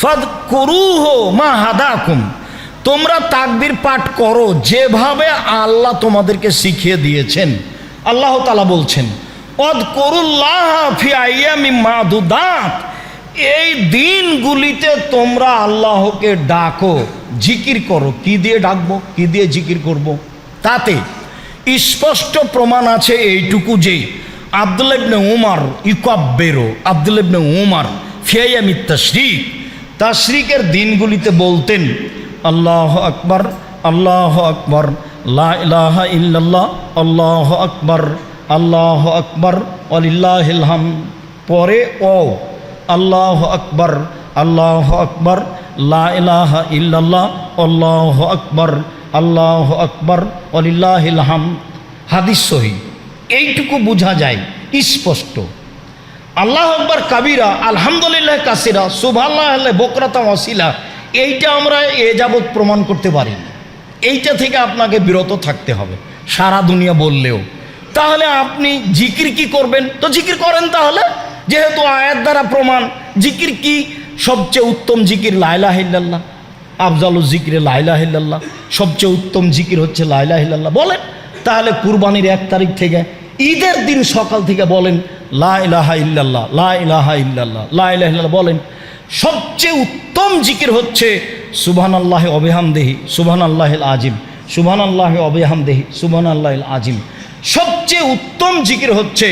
ফাদ করুহ মা হাদাকুম। তোমরা তাকবির পাঠ করো, যেভাবে আল্লাহ তোমাদেরকে শিখিয়ে দিয়েছেন। আল্লাহ তালা বলছেন অদ করুল্লাহ এই দিনগুলিতে তোমরা আল্লাহকে ডাকো, জিকির করো। কি দিয়ে ডাকবো? কি দিয়ে জিকির করব। তাতে স্পষ্ট প্রমাণ আছে এইটুকু যে আব্দুল ইবনে উমার ইকাব্বেরো আব্দুল ইবনে উমার ফিয়াইয়ামি তশরিক তাশরিকের দিনগুলিতে বলতেন, আল্লাহ আকবর আল্লাহ আকবর, লা ইলাহা ইল্লাল্লাহ, আল্লাহ আকবর আল্লাহ আকবর অলিল্লাহিল হাম পরে ও, আল্লাহ আকবর আল্লাহ আকবর, লা ইলাহা ইল্লাল্লাহ, আল্লাহ আকবর আল্লাহ আকবর অলিল্লাহিল হাম হাদিস সহি। এইটুকু বোঝা যায়, স্পষ্ট। আল্লাহ আকবর কাবিরা, আলহামদুলিল্লাহ কাসিরা সুভাল্লাহ বকরাতা অসিলা এইটা আমরা এ যাবৎ প্রমাণ করতে পারি। এইটা থেকে আপনাকে বিরত থাকতে হবে, সারা দুনিয়া বললেও। তাহলে আপনি জিকির কি করবেন? তো জিকির করেন তাহলে, যেহেতু আয়াত দ্বারা প্রমাণ, জিকির কি? সবচেয়ে উত্তম জিকির লাইলা হিল্লাল্লাহ আফজালু জিকিরে লাইলা হিল্লাল্লাহ সবচেয়ে উত্তম জিকির হচ্ছে লাইলা হিল্লাল্লাহ বলেন, তাহলে কুরবানির এক তারিখ থেকে, ঈদের দিন সকাল থেকে বলেন লা ইলাহা ইল্লাল্লাহ, লা ইলাহা ইল্লাল্লাহ, লা ইলাহা ইল্লাল্লাহ বলেন, সবচেয়ে উত্তম জিকির হচ্ছে সুবহান আল্লাহ অবেহামদেহি সুবহান আল্লাহিল আজিম সুবহান আল্লাহ অবেহামদেহি সুবহান আল্লাহিল আজিম। সবচেয়ে উত্তম জিকির হচ্ছে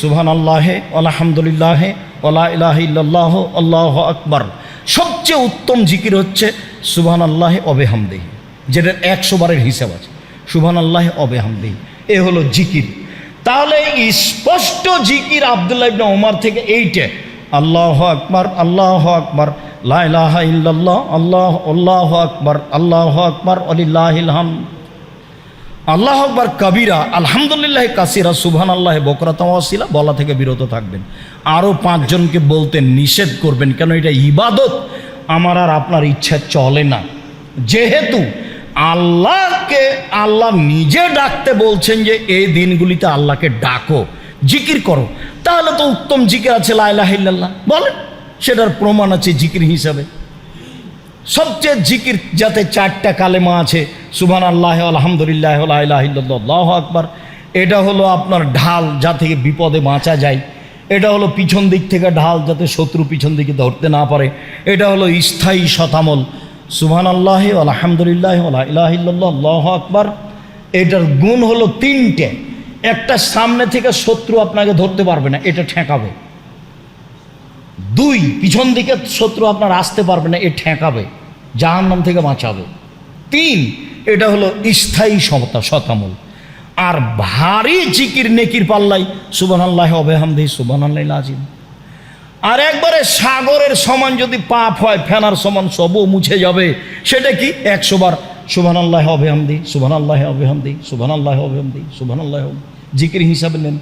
সুবহান আল্লাহে আলহামদুলিল্লাহ ওলা ইলাহ ইল্লাল্লাহ, আল্লাহ আকবর। সবচেয়ে উত্তম জিকির হচ্ছে সুবহান আল্লাহ অবেহামদেহি, যেটার একশো বারের হিসাব আছে সুবহান আল্লাহ অবেহামদেহি। এ হলো জিকির। তাহলে স্পষ্ট জিকির আবদুল্লাহ ইবনে ওমর থেকে এইটা। আল্লাহ আকবর আল্লাহ আকবর লাইলাহা ইল্লাল্লাহ, আল্লাহ আল্লাহ আকবর আল্লাহ আকবর আলিল্লাহিল হাম আল্লাহ আকবর কবিরা, আলহামদুলিল্লাহ কাসিরা সুবহান আল্লাহ বকরাতাওয়াসিলা বলা থেকে বিরত থাকবেন। আরও পাঁচজনকে বলতে নিষেধ করবেন, কেন এটা ইবাদত? আমার আর আপনার ইচ্ছা চলে না। যেহেতু আল্লাহকে আল্লাহ নিজে ডাকতে বলছেন যে এই দিনগুলিতে আল্লাহকে ডাকো, জিকির করো। তাহলে তো উত্তম জিকির আছে লাইলাহিল্লাহ বলেন, সেটার প্রমাণ আছে জিকির হিসাবে। সবচেয়ে জিকির যাতে চারটা কালেমা আছে সুবহান আল্লাহ আলহামদুলিল্লাহ আল্লাহ আকবার। এটা হলো আপনার ঢাল যা থেকে বিপদে বাঁচা যায়। এটা হলো পিছন দিক থেকে ঢাল যাতে শত্রু পিছন দিকে ধরতে না পারে। এটা হলো স্থায়ী শতামল সুবহান আল্লাহ আলহামদুলিল্লাহ আল্লাহ আকবার। এটার গুণ হলো তিনটে। একটা সামনে থেকে শত্রু আপনাকে ধরতে পারবে না, এটা ঠেকাবে। দুই, পিছন দিকে শত্রু আপনার আসতে পারবে না, এ ঠেকাবে, জাহান্নাম থেকে বাঁচাবে। তিন, এটা হলো স্থায়ী সমতা শতামল আর ভারী জিকির নেকির পাল্লাই সুবান আল্লাহ অবেহামদি সুবান আল্লাহ আজিম আর একবারে সাগরের সমান যদি পাপ হয়, ফেনার সমান সবও মুছে যাবে। সেটা কি? একশো বার সুবান আল্লাহ অবেহামদি সুবান আল্লাহ অবেহামদি সুবান আল্লাহ অবেহামদি সুবান আল্লাহ জিকির হিসাবে নেন।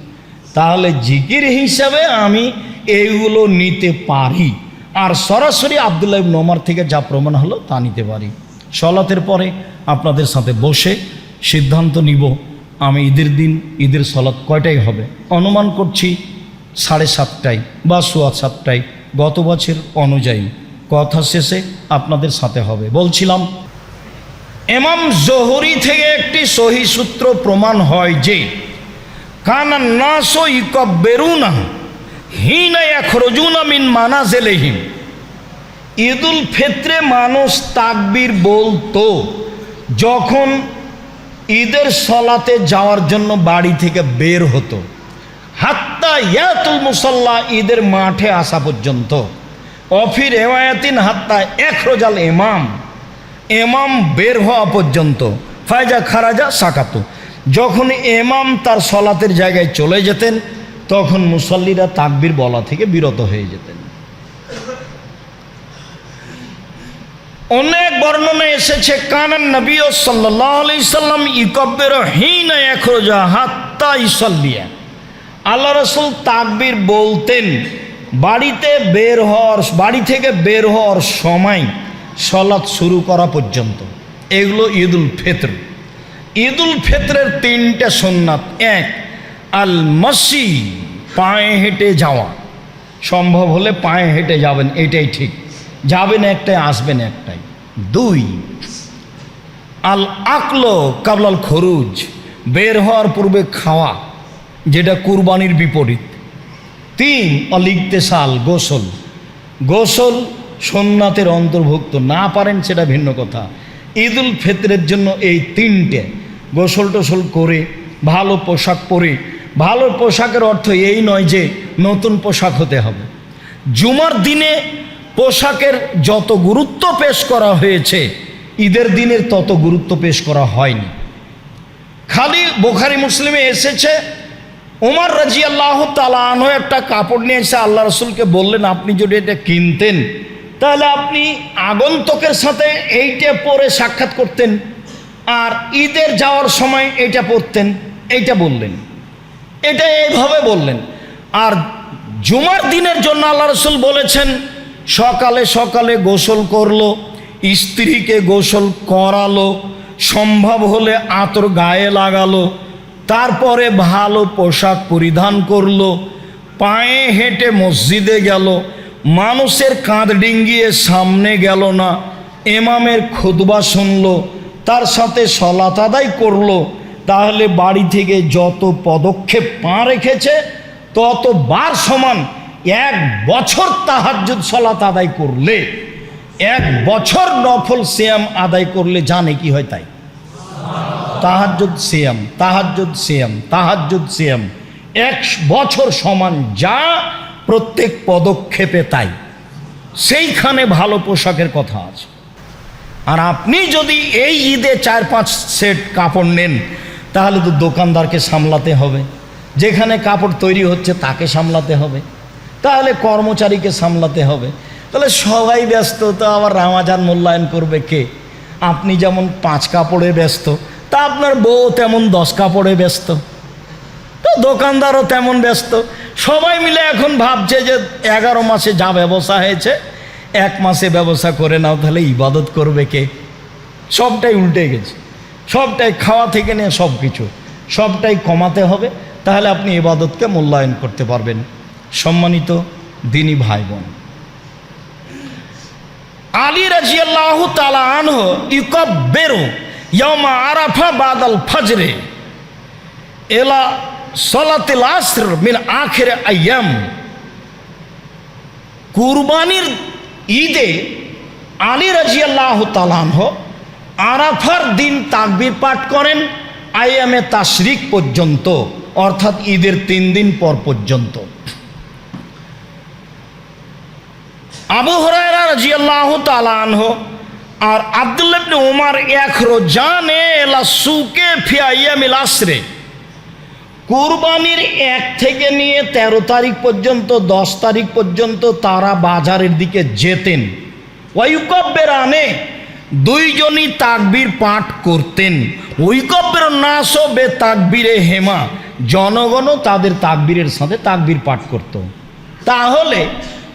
তাহলে জিকির হিসাবে আমি এইগুলো নিতে পারি। আর সরাসরি আবদুল্লাহ নোমার থেকে যা প্রমাণ হলো, তা নিতে পারি। সলাতের পরে আপনাদের সাথে বসে সিদ্ধান্ত নিব। আমি ঈদের দিন, ঈদের সলাৎ কয়টাই হবে? অনুমান করছি সাড়ে সাতটায় বা সোয়া সাতটায় গত বছর অনুযায়ী। কথা শেষে আপনাদের সাথে হবে। বলছিলাম এমাম জহরি থেকে একটি সহি সূত্র প্রমাণ হয় যে, কানা নাসো ইকব্বেরুনা হিনা ইয়াখরুজুনা মিন মানাজিলিহিম। ঈদুল ফিত্রে মানুষ তাকবীর বলতো, যখন ঈদের সলাতে যাওয়ার জন্য বাড়ি থেকে বের হতো। হাত্তা ইয়াতুল মুসল্লা, ঈদের মাঠে আসা পর্যন্ত। অফির এওয়ায়াতিন হাত্তা এক রোজাল এমাম এমাম বের হওয়া পর্যন্ত। ফায়জা খারাজা সাকাতো। যখন এমাম তার সলাতের জায়গায় চলে যেতেন, তখন মুসল্লিরা তাকবির বলা থেকে বিরত হয়ে যেতেন। অনেক বর্ণনা এসেছে, কানান নবী সাল্লাহ আলি সাল্লাম ইকব্বের হিন একরোজা হাত্তা ইসল্লিয়া। আল্লাহ রসুল তাকবির বলতেন, বাড়িতে বের হওয়ার, বাড়ি থেকে বের হওয়ার সময় সলাৎ শুরু করা পর্যন্ত। এগুলো ঈদুল ফিতর। ঈদুল ফিতরের তিনটা সোননাথ এক, আল মসি, পায়ে হেঁটে যাওয়া। সম্ভব হলে পায়ে হেঁটে যাবেন, এটাই ঠিক। যাবেন একটাই আসবেন একটাই দুই, আল আকলো কাবলাল খরুজ, বের হওয়ার পূর্বে খাওয়া। যেটা কুরবানির বিপরীত। তিন অলিখতে সাল গোসল। গোসল সোননাথের অন্তর্ভুক্ত। না পারেন সেটা ভিন্ন কথা। ঈদুল ফিতরের জন্য এই তিনটে। গোসল টোসল করে, ভালো পোশাক পরে। ভালো পোশাকের অর্থ এই নয় যে নতুন পোশাক হতে হবে। জুমার দিনে পোশাকের যত গুরুত্ব পেশ করা হয়েছে, ঈদের দিনের তত গুরুত্ব পেশ করা হয়নি। খালি বোখারি মুসলিমে এসেছে ওমর রাজি আল্লাহ তালানো একটা কাপড় নিয়ে এসে আল্লাহ রসুলকে বললেন, আপনি যদি এটা কিনতেন, তাহলে আপনি আগন্তকের সাথে এইটা পরে সাক্ষাৎ করতেন আর ঈদের যাওয়ার সময় এইটা পরতেন। এইটা বললেন। এটা এইভাবে বললেন। আর জুমার দিনের জন্য আল্লাহ রসুল বলেছেন, সকালে সকালে গোসল করল, স্ত্রীকে গোসল করালো, সম্ভব হলে আতর গায়ে লাগালো তারপরে ভালো পোশাক পরিধান করল, পায়ে হেঁটে মসজিদে গেল, মানুষের কাঁধ ডিঙ্গিয়ে সামনে গেল না, এমামের খুদবা শুনলো, তার সাথে সলাত আদায় করল, তাহলে বাড়ি থেকে যত পদক্ষেপ পা রেখেছে, তত বার সমান এক বছর তাহাজ্জুদ সলাত আদায় করলে, এক বছর নফল সিয়াম আদায় করলে জানে কি হয় তাই। তাহাজ্জুদ সিয়াম তাহাজ্জুদ সিয়াম তাহাজ্জুদ সিয়াম। এক বছর সমান যা প্রত্যেক পদক্ষেপে তাই। সেইখানে ভালো পোশাকের কথা আছে। আর আপনি যদি এই ঈদে চার পাঁচ সেট কাপড় নেন, তাহলে তো দোকানদারকে সামলাতে হবে। যেখানে কাপড় তৈরি হচ্ছে তাকে সামলাতে হবে। তাহলে কর্মচারীকে সামলাতে হবে। তাহলে সবাই ব্যস্ত, তো আবার রামাজান মূল্যায়ন করবে কে? আপনি যেমন পাঁচ কাপড়ে ব্যস্ত তা আপনার বউ তেমন দশ কাপড়ে ব্যস্ত, তো দোকানদারও তেমন ব্যস্ত। সবাই মিলে এখন ভাবছে যে এগারো মাসে যা ব্যবসা হয়েছে, এক মাসে ব্যবসা করে নাও, তাহলে ইবাদত করবে কে? সবটাই উল্টে গেছে। সবটাই খাওয়া থেকে নিয়ে সব কিছু সবটাই কমাতে হবে, তাহলে আপনি ইবাদতকে মূল্যায়ন করতে পারবেন। সম্মানিত দিনী ভাই বোন আলী রাজিয়াল্লাহ তালা আনহ ইকব বেরো ইয়মা আরাফা বাদাল ফজরে এলা সলাতিল আসর মিন আখের আয়াম। কুরবানির ঈদে আলী রাজিয়াল্লাহ তালানহ আরাফার দিন তাকবির পাঠ করেন আয়ামে তাশরিক পর্যন্ত, অর্থাৎ ঈদের তিন দিন পর পর্যন্ত। আবু হরায়রা রাজিয়াল্লাহ তালানহ আর আবদুল্লাবনে উমার এক রোজানে এলা সুকে ফিয়াইয়ামিল আসরে। কুরবানির এক থেকে নিয়ে ১৩ তারিখ পর্যন্ত, দশ তারিখ পর্যন্ত তারা বাজারের দিকে যেতেন। ওয়ুকব্যের আনে দুইজনই তাকবীর পাঠ করতেন। ঐকব্যের নাশো বে তাকবীরে হেমা। জনগণও তাদের তাকবীরের সাথে তাকবীর পাঠ করত। তাহলে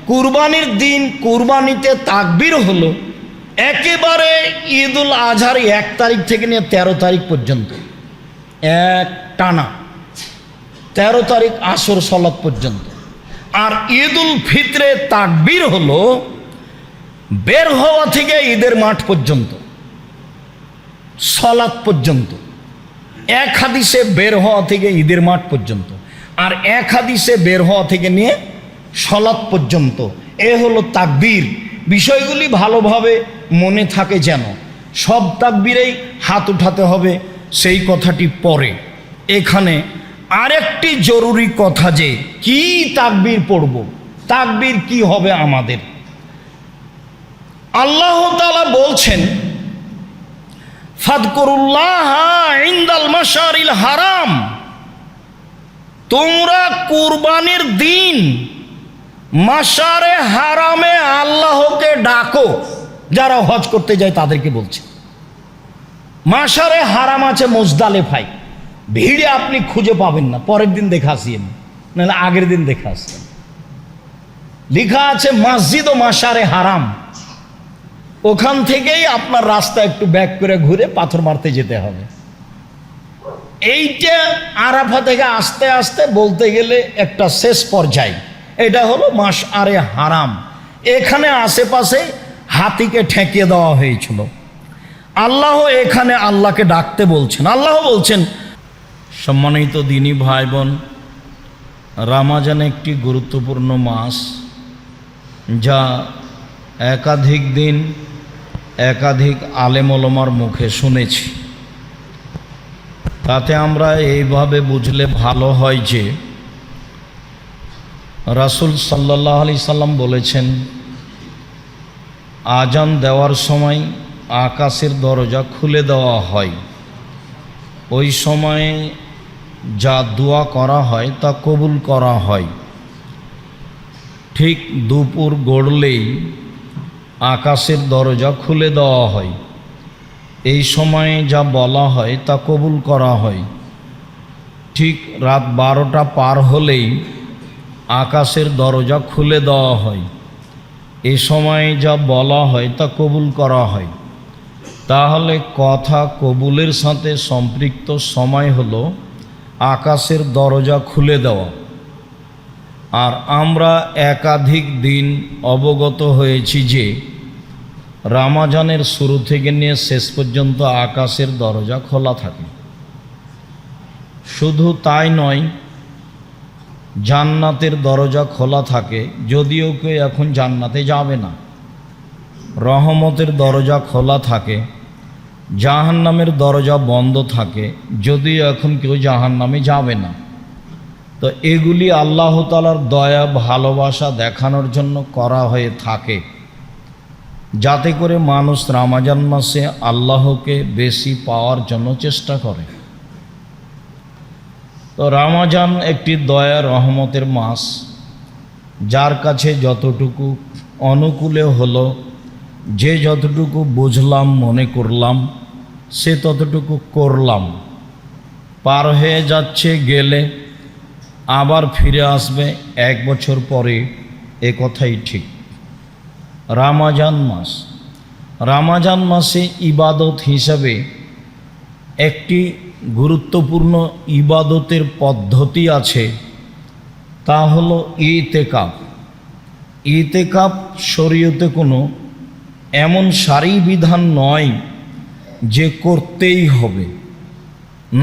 কুরবানির দিন কুরবানিতে তাকবীর হলো। একেবারে ঈদুল আজহার এক তারিখ থেকে নিয়ে ১৩ তারিখ পর্যন্ত। এক টানা। তেরো তারিখ আসর সলাৎ পর্যন্ত। আর ঈদ উল ফিতরে তাকবির হলো বের হওয়া থেকে ঈদের মাঠ পর্যন্ত। সলাৎ পর্যন্ত। এক হাদিসে বের হওয়া থেকে ঈদের মাঠ পর্যন্ত। আর এক হাদিসে বের হওয়া থেকে নিয়ে সলাৎ পর্যন্ত। এ হলো তাকবীর। বিষয়গুলি ভালোভাবে মনে থাকে যেন। সব তাকবীরেই হাত উঠাতে হবে সেই কথাটি পরে। এখানে আরেকটি জরুরি কথা যে, কি তাকবীর পড়ব? তাকবীর কি হবে আমাদের? আল্লাহ তাআলা বলছেন, ফাদকরুল্লাহ ইন্দাল মাশারিল হারাম। তোমরা কুরবানির দিন মাসারে হারামে আল্লাহকে ডাকো, যারা হজ করতে যায় তাদেরকে বলছে। মাসারে হারাম আছে মোজদালেফাই ভিড়ে আপনি খুঁজে পাবেন না, পরের দিন দেখা আসিয়েন নাহলে আগের দিন দেখা আসছেন লেখা আছে, মসজিদ ও মাসারে হারাম। ওখান থেকেই আপনার রাস্তা একটু ব্যাক করে ঘুরে পাথর মারতে যেতে হবে। এইটা আরাফা থেকে আস্তে আস্তে বলতে গেলে একটা শেষ পর্যায়। এটা হলো মাস আরে হারাম। এখানে আশেপাশে হাতিকে ঠেকিয়ে দেওয়া হয়েছিল। আল্লাহ এখানে আল্লাহকে ডাকতে বলছেন। আল্লাহ বলছেন, সম্মানিত দিনী ভাই বোন রামাজান একটি গুরুত্বপূর্ণ মাস যা একাধিক দিন একাধিক আলেমলমার মুখে শুনেছি। তাতে আমরা এইভাবে বুঝলে ভালো হয় যে রাসুল সাল্লাহ আলি সাল্লাম বলেছেন, আজান দেওয়ার সময় আকাশের দরজা খুলে দেওয়া হয়। ওই সময়ে যা দোয়া করা হয় তা কবুল করা হয়। ঠিক দুপুর গড়লেই আকাশের দরজা খুলে দেওয়া হয়। এই সময়ে যা বলা হয় তা কবুল করা হয়। ঠিক রাত বারোটা পার হলেই আকাশের দরজা খুলে দেওয়া হয়। এ সময় যা বলা হয় তা কবুল করা হয়। তাহলে কথা কবুলের সাথে সম্পৃক্ত সময় হলো আকাশের দরজা খুলে দেওয়া। আর আমরা একাধিক দিন অবগত হয়েছি যে রামাজানের শুরু থেকে নিয়ে শেষ পর্যন্ত আকাশের দরজা খোলা থাকে। শুধু তাই নয় জান্নাতের দরজা খোলা থাকে, যদিও কেউ এখন জান্নাতে যাবে না। রহমতের দরজা খোলা থাকে, জাহান্নামের দরজা বন্ধ থাকে, যদিও এখন কেউ জাহান্নামে যাবে না। তো এগুলি আল্লাহ তালার দয়া, ভালোবাসা দেখানোর জন্য করা হয়ে থাকে। যাতে করে মানুষ রামাজান মাসে আল্লাহকে বেশি পাওয়ার জন্য চেষ্টা করে। তো রামাজান একটি দয়া রহমতের মাস, যার কাছে যতটুকু অনুকূলে হলো, যে যতটুকু বুঝলাম, মনে করলাম, সে ততটুকু করলাম। পার হয়ে যাচ্ছে, গেলে আবার ফিরে আসবে, এক বছর পরে এ কথাই ঠিক। রামাজান মাস, রামাজান মাসে ইবাদত হিসাবে একটি গুরুত্বপূর্ণ ইবাদতের পদ্ধতি আছে, তা হলো ইতেকাপ ইতেকাপ শরীয়তে কোনো এমন সারি বিধান নয় যে করতেই হবে,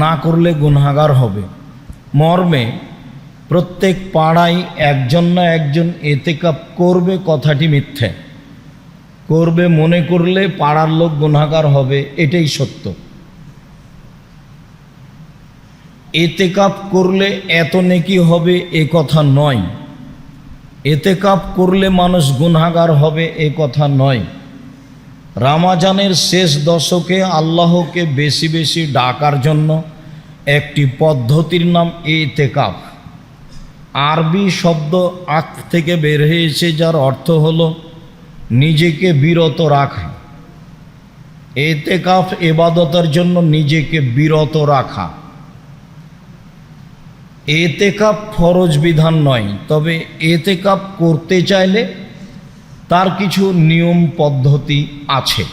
না করলে গুনাগার হবে। মর্মে প্রত্যেক পাড়ায় একজন না একজন এতেকাপ করবে কথাটি মিথ্যে। করবে মনে করলে পাড়ার লোক গুনাগার হবে, এটাই সত্য। এতেকাপ করলে এত নেকি হবে এ কথা নয়। এতেকাপ করলে মানুষ গুনাগার হবে এ কথা নয়। রামাজানের শেষ দশকে আল্লাহকে বেশি বেশি ডাকার জন্য একটি পদ্ধতির নাম এতেকাপ। আরবি শব্দ আখ থেকে বের হয়েছে, যার অর্থ হলো নিজেকে বিরত রাখা। এতেকাফ এবাদতের জন্য নিজেকে বিরত রাখা। এতেকাপ ফরজ বিধান নয়, তবে এতেকাপ করতে চাইলে তার কিছু নিয়ম পদ্ধতি আছে।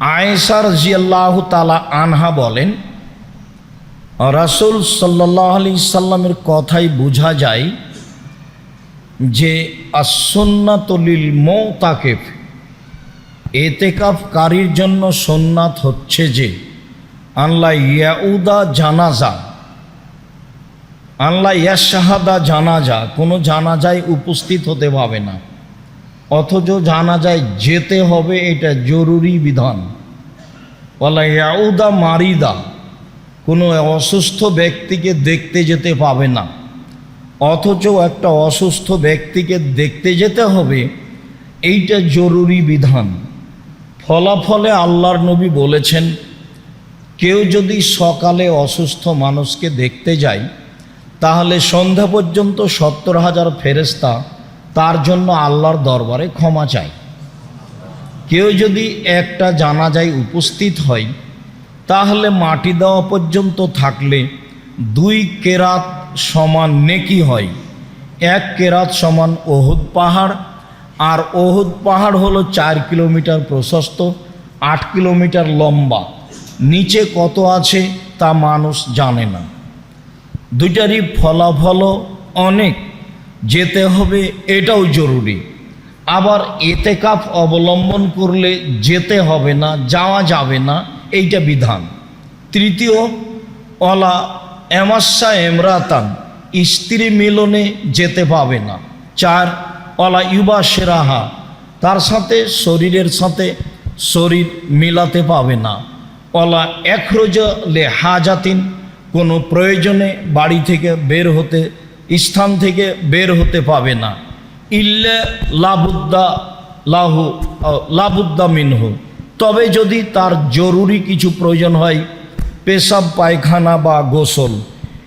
আয়েসার জিয়াল্লাহ তালা আনহা বলেন, রাসুল সাল্লাহ আলি সাল্লামের কথাই বোঝা যায় যে আসন্নাতলিল মৌতাকেফ এতেকাফকারীর জন্য সোননাথ হচ্ছে যে আল্লাহ ইয়াউদা জানাজা আল্লাহ ইয়াশাহাদা জানাজা, কোনো জানাজায় উপস্থিত হতে পাবে না। অথচ জানাজায় যেতে হবে এটা জরুরি বিধান। আল্লাহ ইয়াউদা মারিদা, কোনো অসুস্থ ব্যক্তিকে দেখতে যেতে পাবে না। অথচ একটা অসুস্থ ব্যক্তিকে দেখতে যেতে হবে, এইটা জরুরি বিধান। ফলাফলে আল্লাহর নবী বলেছেন, কেউ যদি সকালে অসুস্থ মানুষকে দেখতে যায় তাহলে সন্ধ্যা পর্যন্ত সত্তর হাজার ফেরেস্তা তার জন্য আল্লাহর দরবারে ক্ষমা চায়। কেউ যদি একটা জানাজায় উপস্থিত হয়, তাহলে মাটি দেওয়া পর্যন্ত থাকলে দুই কেরাত সমান নেকি হয়। এক কেরাত সমান ওহুদ পাহাড়, আর ওহুদ পাহাড় হলো চার কিলোমিটার প্রশস্ত, আট কিলোমিটার লম্বা। নিচে কত আছে তা মানুষ জানে না। দুইটারই ফলাফলও অনেক। যেতে হবে এটাও জরুরি। আবার এতেকাফ অবলম্বন করলে যেতে হবে না, যাওয়া যাবে না, এইটা বিধান। তৃতীয়, অলা এমাশা এমরাতান, স্ত্রী মিলনে যেতে পাবে না। চার, অলা ইউবা সেরাহা, তার সাথে শরীরের সাথে শরীর মিলাতে পাবে না। অলা একরোজ লে হাজাতিন কোনো প্রয়োজনে বাড়ি থেকে বের হতে, স্থান থেকে বের হতে পাবে না। ইল্লে লাবুদ্দা লাহু লাবুদ্দা মিনহু। তবে যদি তার জরুরি কিছু প্রয়োজন হয়, পেশাব, পায়খানা বা গোসল।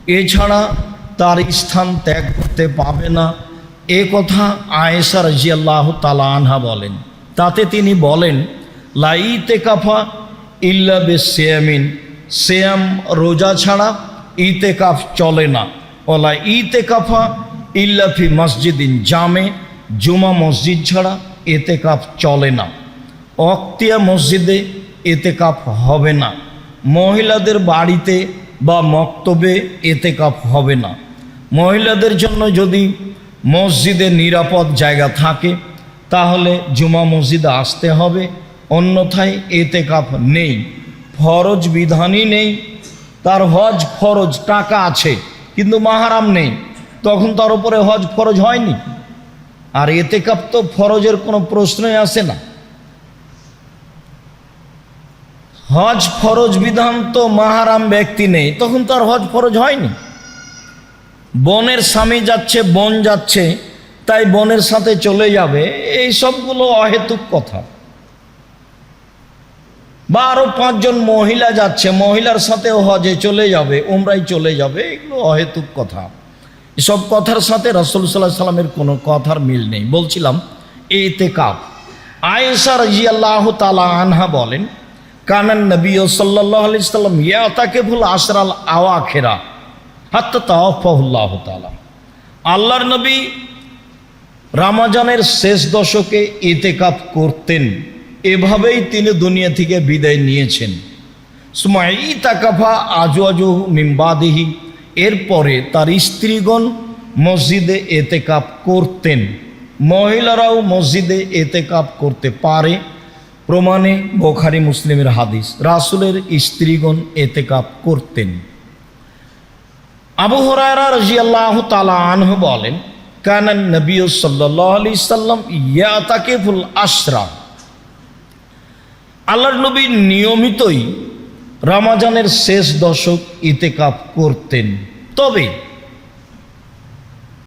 এছাড়া তার স্থান ত্যাগ করতে পাবে না। এ কথা আয়েশা রাজিয়াল্লাহ তালা আনহা বলেন। তাতে তিনি বলেন, লাইতে কাফা ইল্লা বে সেয়াম রোজা ছাড়া ইতেকাফ চলে না। ওলা ইতেকাফা ইল্লাফি মসজিদিন জামে, জুমা মসজিদ ছাড়া এতেকাফ চলে না। অক্তিয়া মসজিদে এতেকাফ হবে না। মহিলাদের বাড়িতে বা মক্তবে এতেকাফ হবে না। মহিলাদের জন্য যদি মসজিদে নিরাপদ জায়গা থাকে, তাহলে জুমা মসজিদে আসতে হবে। অন্যথায় এতেকাফ নেই। ফরজ বিধানই নেই। তার হজ ফরজ, টাকা আছে, কিন্তু মাহারাম নেই। তখন তার উপরে হজ ফরজ হয়নি। আর এতে কাপ তো ফরজের কোনো প্রশ্নই আসে না। হজ ফরজ বিধান তো মাহারাম ব্যক্তি নেই, তখন তার হজ ফরজ হয়নি। বনের স্বামী যাচ্ছে, বন যাচ্ছে, তাই বনের সাথে চলে যাবে, এই সবগুলো অহেতুক কথা। বা আরও পাঁচজন মহিলা যাচ্ছে, মহিলার সাথেও হজে চলে যাবে উমরাই চলে যাবে, এগুলো অহেতুক কথা। এসব কথার সাথে রসুল সাল্লাহ সাল্লামের কোনো কথার মিল নেই। বলছিলাম এতে কাপ আয়েশা রাজিয়াল্লাহ তালা আনহা বলেন কানান নবী ও সাল্লাহ আলি সাল্লাম ইয়া তাকে ভুল আসরাল আওয়া খেরা হাত্তা তালা আল্লাহর নবী রামাজানের শেষ দশকে ইতেকাপ করতেন। এভাবেই তিনি দুনিয়া থেকে বিদায় নিয়েছেন। সুমাই তাকাফা আজু আজু মিম্বাদিহি এরপরে তার স্ত্রীগণ মসজিদে এতেকাপ করতেন। মহিলারাও মসজিদে এতেকাপ করতে পারে। প্রমাণে বোখারি মুসলিমের হাদিস, রাসুলের স্ত্রীগণ এতেকাপ করতেন। আবু হরারা রাজিয়াল্লাহ তালা আনহু বলেন, কানান নবী সাল্লাহ আলি সাল্লাম ইয়া তাকে ফুল আশরা। আল্লাহর নবী নিয়মিতই রামাজানের শেষ দশক ইতেকাপ করতেন। তবে